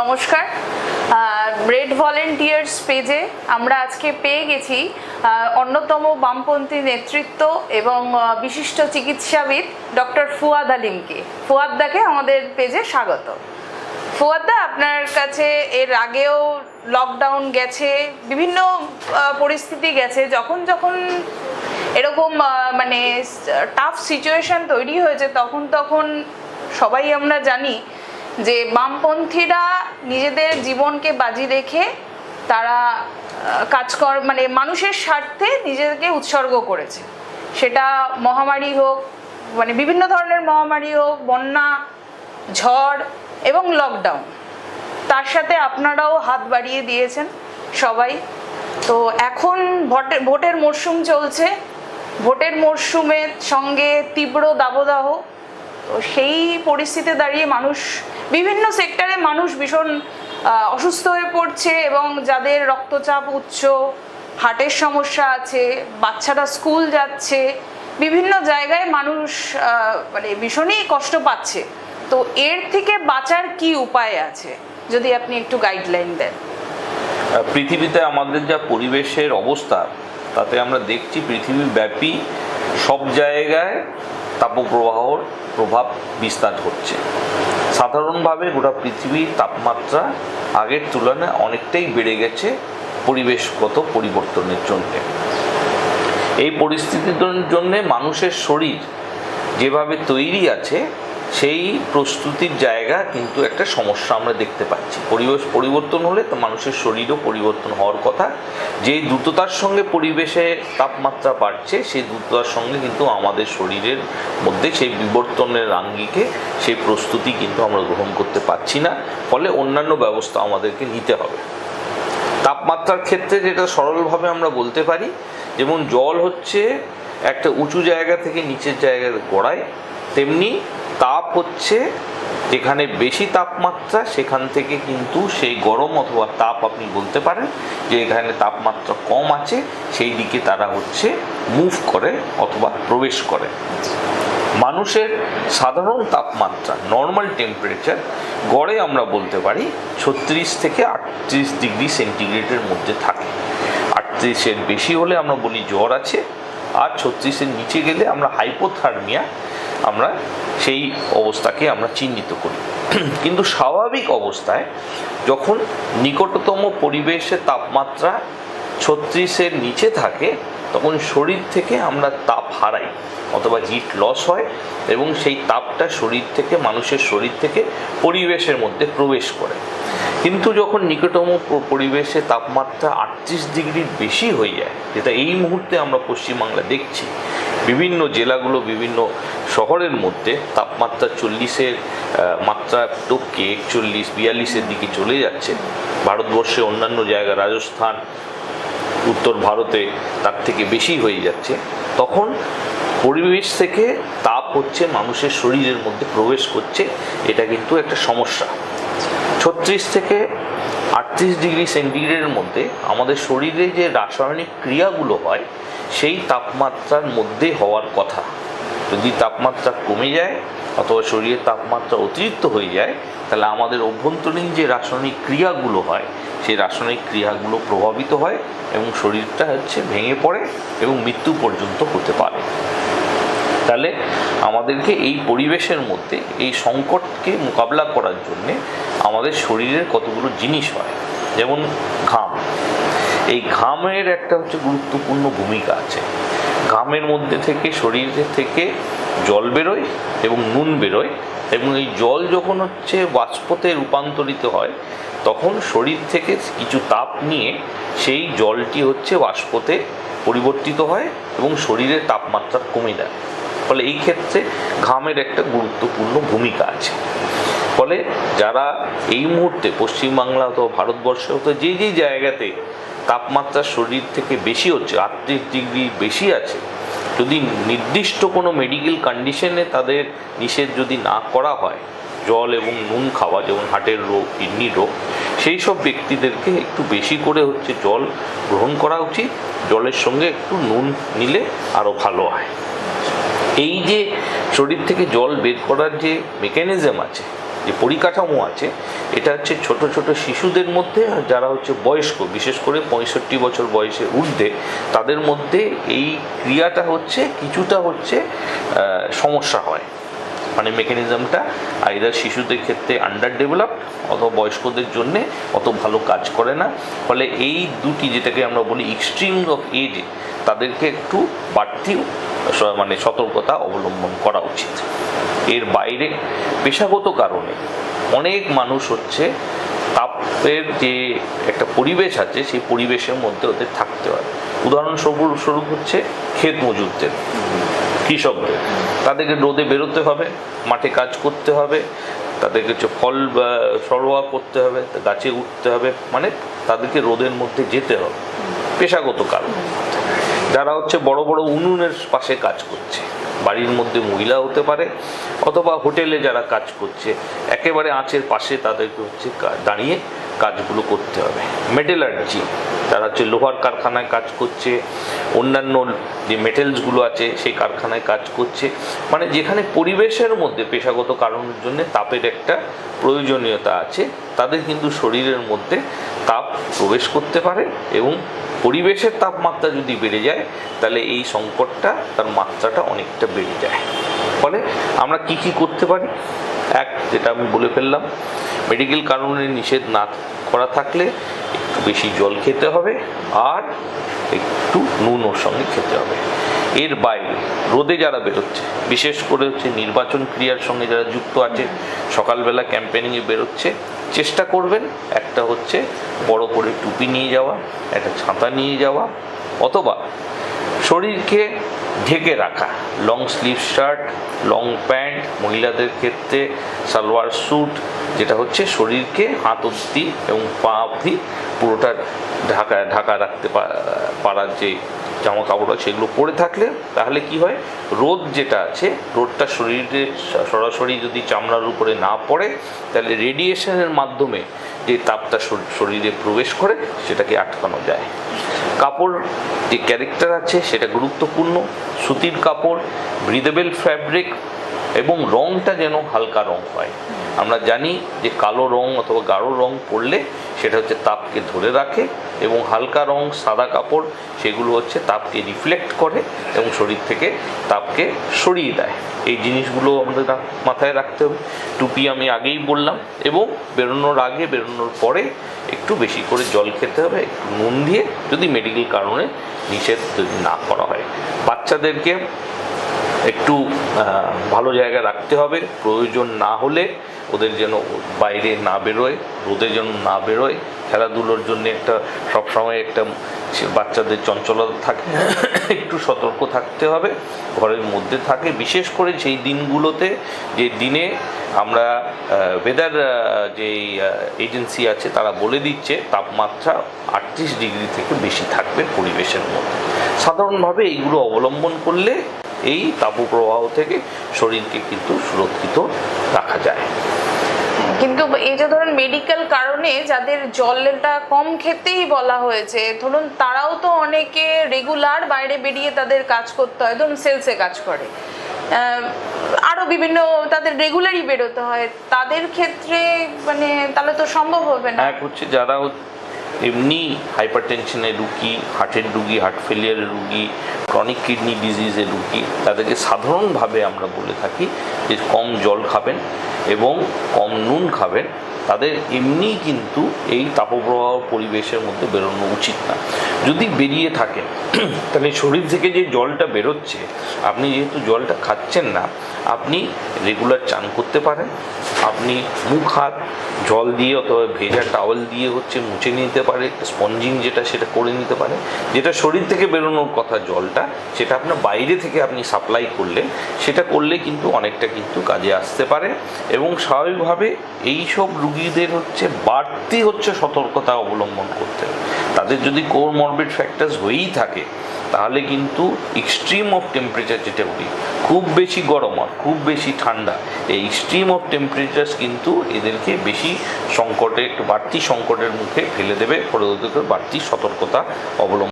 নমস্কার। Red volunteers পেজে আমরা আজকে পেয়ে গেছি অন্যতম বামপন্থী নেতৃত্ব এবং বিশিষ্ট চিকিৎসাবিদ ডক্টর ফুয়াদ আলিমকে। ফুয়াদ্দাকে আমাদের পেজে স্বাগত। ফুয়াদ্দা আপনার কাছে এর আগেও লকডাউন গেছে, বিভিন্ন পরিস্থিতি গেছে, যখন যখন এরকম মানে টাফ সিচুয়েশন তৈরি হয়েছে, তখন তখন সবাই আমরা জানি যে বামপন্থীরা নিজেদের জীবনকে বাজি রেখে তারা আহ, কাজ কর মানে মানুষের স্বার্থে নিজেদেরকে উৎসর্গ করেছে। সেটা মহামারী হোক মানে বিভিন্ন ধরনের মহামারী হোক বন্যা ঝড় এবং লকডাউন তার সাথে আপনারাও হাত বাড়িয়ে দিয়েছেন সবাই। তো এখন ভোটের ভোটের মরশুম চলছে। ভোটের মরশুমের সঙ্গে তীব্র দাবদাহ তো সেই পরিস্থিতিতে দাঁড়িয়ে মানুষ, বিভিন্ন সেক্টরে মানুষ ভীষণ অসুস্থ হয়ে পড়ছে এবং যাদের রক্তচাপ উচ্চ, হার্টের সমস্যা আছে, বাচ্চারা স্কুল যাচ্ছে, বিভিন্ন জায়গায় মানুষ মানে ভীষণই কষ্ট পাচ্ছে। তো এর থেকে বাঁচার কি উপায় আছে? যদি আপনি একটু গাইডলাইন দেন। পৃথিবীতে আমাদের যা পরিবেশের অবস্থা, তাতে আমরা দেখছি পৃথিবীব্যাপী সব জায়গায় তাপপ্রবাহর প্রভাব বিস্তার হচ্ছে সাধারণভাবে গোটা পৃথিবীর তাপমাত্রা আগের তুলনায় অনেকটাই বেড়ে গেছে পরিবেশগত পরিবর্তনের জন্য। এই পরিস্থিতির জন্যে মানুষের শরীর যেভাবে তৈরি আছে সেই প্রস্তুতির জায়গা কিন্তু একটা সমস্যা আমরা দেখতে পাচ্ছি। পরিবেশ পরিবর্তন হলে তো মানুষের শরীরও পরিবর্তন হওয়ার কথা। যে দ্রুততার সঙ্গে পরিবেশে তাপমাত্রা বাড়ছে, সেই দ্রুততার সঙ্গে কিন্তু আমাদের শরীরের মধ্যে সেই বিবর্তনের আঙ্গিকে, সেই প্রস্তুতি কিন্তু আমরা গ্রহণ করতে পারছি না। ফলে অন্যান্য ব্যবস্থা আমাদেরকে নিতে হবে। তাপমাত্রার ক্ষেত্রে যেটা সরলভাবে আমরা বলতে পারি, যেমন জল হচ্ছে একটা উঁচু জায়গা থেকে নিচের জায়গায় গড়ায়, তেমনি তাপ হচ্ছে, যেখানে বেশি তাপমাত্রা, সেখান থেকে কিন্তু সেই গরম অথবা তাপ আপনি বলতে পারেন যে এখানে তাপমাত্রা কম আছে, সেই দিকে তারা হচ্ছে মুভ করে অথবা প্রবেশ করে। মানুষের সাধারণ তাপমাত্রা নর্মাল টেম্পারেচার গড়ে আমরা বলতে পারি ছত্রিশ থেকে আটত্রিশ ডিগ্রি সেন্টিগ্রেডের মধ্যে থাকে। আটত্রিশের বেশি হলে আমরা বলি জ্বর আছে, আর ছত্রিশের নিচে গেলে আমরা হাইপোথার্মিয়া আমরা সেই অবস্থাকে আমরা চিহ্নিত করি। কিন্তু স্বাভাবিক অবস্থায় যখন নিকটতম পরিবেশে তাপমাত্রা ছত্রিশের নিচে থাকে, তখন শরীর থেকে আমরা তাপ হারাই অথবা হিট লস হয় এবং সেই তাপটা শরীর থেকে, মানুষের শরীর থেকে পরিবেশের মধ্যে প্রবেশ করে। কিন্তু যখন নিকটতম পরিবেশে তাপমাত্রা আটত্রিশ ডিগ্রির বেশি হয়ে যায়, যেটা এই মুহূর্তে আমরা পশ্চিমবাংলা দেখছি, বিভিন্ন জেলাগুলো বিভিন্ন শহরের মধ্যে তাপমাত্রা চল্লিশের মাত্রা টপকে একচল্লিশ, বিয়াল্লিশের দিকে চলে যাচ্ছে। ভারতবর্ষে অন্যান্য জায়গা, রাজস্থান, উত্তর ভারতে তার থেকে বেশি হয়ে যাচ্ছে। তখন পরিবেশ থেকে তাপ হচ্ছে, মানুষের শরীরের মধ্যে প্রবেশ করছে। এটা কিন্তু একটা সমস্যা। ছত্রিশ থেকে আটত্রিশ ডিগ্রি সেন্টিগ্রেডের মধ্যে আমাদের শরীরে যে রাসায়নিক ক্রিয়াগুলো হয়, সেই তাপমাত্রার মধ্যে হওয়ার কথা। যদি তাপমাত্রা কমে যায় অথবা শরীরের তাপমাত্রা অতিরিক্ত হয়ে যায়, তাহলে আমাদের অভ্যন্তরীণ যে রাসায়নিক ক্রিয়াগুলো হয়, সেই রাসায়নিক ক্রিয়াগুলো প্রভাবিত হয় এবং শরীরটা হচ্ছে ভেঙে পড়ে এবং মৃত্যু পর্যন্ত হতে পারে। তাহলে আমাদেরকে এই পরিবেশের মধ্যে, এই সংকটকে মোকাবিলা করার জন্যে আমাদের শরীরের কতগুলো জিনিস হয়। যেমন ঘাম। এই ঘামের একটা হচ্ছে গুরুত্বপূর্ণ ভূমিকা আছে। ঘামের মধ্যে থেকে শরীরের থেকে জল বেরোয় এবং নুন বেরোয় এবং এই জল যখন হচ্ছে বাষ্পতে রূপান্তরিত হয়, তখন শরীর থেকে কিছু তাপ নিয়ে সেই জলটি হচ্ছে বাষ্পতে পরিবর্তিত হয় এবং শরীরের তাপমাত্রা কমে দেয় ফলে এই ক্ষেত্রে ঘামের একটা গুরুত্বপূর্ণ ভূমিকা আছে। ফলে যারা এই মুহূর্তে পশ্চিমবাংলা অথবা ভারতবর্ষে অথবা যে যে জায়গাতে তাপমাত্রা শরীর থেকে বেশি হচ্ছে, আটত্রিশ ডিগ্রি বেশি আছে। যদি নির্দিষ্ট কোনো মেডিকেল কন্ডিশনে তাদের নিষেধ যদি না করা হয়, জল এবং নুন খাওয়া, যেমন হার্টের রোগ কিডনি রোগ, সেই সব ব্যক্তিদেরকে একটু বেশি করে হচ্ছে জল গ্রহণ করা উচিত। জলের সঙ্গে একটু নুন নিলে আরও ভালো হয়। এই যে শরীর থেকে জল বের করার যে মেকানিজম আছে যে পরিকাঠামো আছে, এটা হচ্ছে ছোট ছোট শিশুদের মধ্যে আর যারা হচ্ছে বয়স্ক, বিশেষ করে পঁয়ষট্টি বছর বয়সে ঊর্ধ্বে, তাদের মধ্যে এই ক্রিয়াটা হচ্ছে কিছুটা হচ্ছে সমস্যা হয়। মানে মেকানিজমটা আইদার শিশুদের ক্ষেত্রে আন্ডার ডেভেলপড অথবা বয়স্কদের জন্যে অত ভালো কাজ করে না। ফলে এই দুটি যেটাকে আমরা বলি এক্সট্রিম অফ এজ তাদেরকে একটু বাড়তি মানে সতর্কতা অবলম্বন করা উচিত। এর বাইরে পেশাগত কারণে অনেক মানুষ হচ্ছে তাপের যে একটা পরিবেশ আছে, সেই পরিবেশের মধ্যে ওদের থাকতে হয়। উদাহরণস্বরূপ স্বরূপ হচ্ছে ক্ষেত মজুরদের, কৃষকদের। তাদেরকে রোদে বেরোতে হবে, মাঠে কাজ করতে হবে, তাদেরকে হচ্ছে ফল সরবরাহ করতে হবে, গাছে উঠতে হবে মানে তাদেরকে রোদের মধ্যে যেতে হবে। পেশাগত কারণ। যারা হচ্ছে বড় বড় উনুনের পাশে কাজ করছে। বাড়ির মধ্যে মহিলা হতে পারে, অথবা হোটেলে যারা কাজ করছে, একেবারে আঁচের পাশে তাদেরকে হচ্ছে দাঁড়িয়ে কাজগুলো করতে হবে। মেটেলার্জি তারা হচ্ছে লোহার কারখানায় কাজ করছে, অন্যান্য যে মেটেলসগুলো আছে, সেই কারখানায় কাজ করছে মানে যেখানে পরিবেশের মধ্যে পেশাগত কারণের জন্য তাপের একটা প্রয়োজনীয়তা আছে, তাদের কিন্তু শরীরের মধ্যে তাপ প্রবেশ করতে পারে এবং পরিবেশের তাপমাত্রা যদি বেড়ে যায়, তাহলে এই সংকটটা, তার মাত্রাটা অনেকটা বেড়ে যায়। ফলে আমরা কি কি করতে পারি? এক, যেটা আমি বলে ফেললাম মেডিকেল কারণে নিষেধ না করা থাকলে একটু বেশি জল খেতে হবে, আর একটু নুন ওর সঙ্গে খেতে হবে। এর বাইরে রোদে যারা বেরোচ্ছে, বিশেষ করে হচ্ছে নির্বাচন ক্রিয়ার সঙ্গে যারা যুক্ত আছে, সকালবেলা ক্যাম্পেনিংয়ে বেরোচ্ছে, চেষ্টা করবেন একটা হচ্ছে বড় করে টুপি নিয়ে যাওয়া, একটা ছাতা নিয়ে যাওয়া, অথবা শরীরকে ঢেকে রাখা। Long sleeve shirt long pant মহিলাদের ক্ষেত্রে সালোয়ার স্যুট যেটা হচ্ছে শরীরকে হাত অবধি এবং পা অবধি পুরোটা ঢাকা ঢাকা রাখতে পারার যে জামা কাপড় আছে সেগুলো পরে থাকলে তাহলে কি হয়? রোদ যেটা আছে, রোদটা শরীরে সরাসরি যদি চামড়ার উপরে না পড়ে, তাহলে রেডিয়েশনের মাধ্যমে যে তাপটা শর- শরীরে প্রবেশ করে, সেটাকে আটকানো যায়। কাপড়, যে ক্যারেক্টার আছে, সেটা গুরুত্বপূর্ণ। সুতির কাপড় ব্রিদেবেল ফ্যাব্রিক এবং রংটা যেন হালকা রং হয়। আমরা জানি যে কালো রং অথবা গাঢ় রং পরলে সেটা হচ্ছে তাপকে ধরে রাখে এবং হালকা রং সাদা কাপড়, সেগুলো হচ্ছে তাপকে রিফ্লেক্ট করে এবং শরীর থেকে তাপকে সরিয়ে দেয়। এই জিনিসগুলো আমাদের মাথায় রাখতে হবে। টুপি আমি আগেই বললাম এবং বেরোনোর আগে, বেরোনোর পরে একটু বেশি করে জল খেতে হবে, একটু নুন দিয়ে যদি মেডিকেল কারণে নিষেধ যদি না করা হয়। বাচ্চাদেরকে একটু ভালো জায়গায় রাখতে হবে। প্রয়োজন না হলে ওদের যেন বাইরে না বেরোয়। রোদে যেন না বেরোয়, খেলাধুলোর জন্য একটা সবসময় একটা বাচ্চাদের চঞ্চলতা থাকে, একটু সতর্ক থাকতে হবে, ঘরের মধ্যে থাকে। বিশেষ করে সেই দিনগুলোতে, যে দিনে আমরা ওয়েদার যেই এজেন্সি আছে, তারা বলে দিচ্ছে, তাপমাত্রা আটত্রিশ ডিগ্রি থেকে বেশি থাকবে পরিবেশের মধ্যে। সাধারণভাবে এইগুলো অবলম্বন করলে এই তাপপ্রবাহ থেকে শরীরকে কিন্তু সুরক্ষিত রাখা যায়। কিন্তু এই যে ধরুন মেডিকেল কারণে যাদের জলটা কম খেতেই বলা হয়েছে ধরুন তারাও তো অনেকে রেগুলার বাইরে বেরিয়ে তাদের কাজ করতে হয় ধরুন সেলসে কাজ করে। আহ, আরও বিভিন্ন তাদের রেগুলারই বেরোতে হয় তাদের ক্ষেত্রে মানে তাহলে তো সম্ভব হবে না। এক হচ্ছে যারা এমনি হাইপার টেনশনের রুগী হার্টের রুগী হার্ট ফেলিয়ারের রুগী ক্রনিক কিডনি ডিজিজের রুগী তাদেরকে সাধারণভাবে আমরা বলে থাকি যে কম জল খাবেন এবং কম নুন খাবেন। তাদের এমনি কিন্তু এই তাপপ্রবাহ পরিবেশের মধ্যে বেরোনো উচিত না। যদি বেরিয়ে থাকে, তাহলে শরীর থেকে যে জলটা বেরোচ্ছে, আপনি যেহেতু জলটা খাচ্ছেন না, আপনি রেগুলার চান করতে পারেন। আপনি মুখ, হাত জল দিয়ে অথবা ভেজা টাওয়েল দিয়ে হচ্ছে মুছে নিতে পারে স্পঞ্জিং যেটা, সেটা করে নিতে পারে। যেটা শরীর থেকে বেরোনোর কথা জলটা সেটা আপনার বাইরে থেকে আপনি সাপ্লাই করলে, সেটা করলে কিন্তু অনেকটা কিন্তু কাজে আসতে পারে এবং স্বাভাবিকভাবে এই সব রুগীদের হচ্ছে বাড়তি হচ্ছে সতর্কতা অবলম্বন করতে তাদের যদি কোর মরবিড ফ্যাক্টার্স হয়েই থাকে, তাহলে কিন্তু এক্সট্রিম অফ টেম্পারেচার যেটা বলি, খুব বেশি গরম আর খুব বেশি ঠান্ডা, এই এক্সট্রিম অফ টেম্পারেচার কিন্তু এদেরকে বেশি সংকটে, একটু বাড়তি সংকটের মুখে ফেলে দেবে, ফলে বাড়তি সতর্কতা অবলম্বন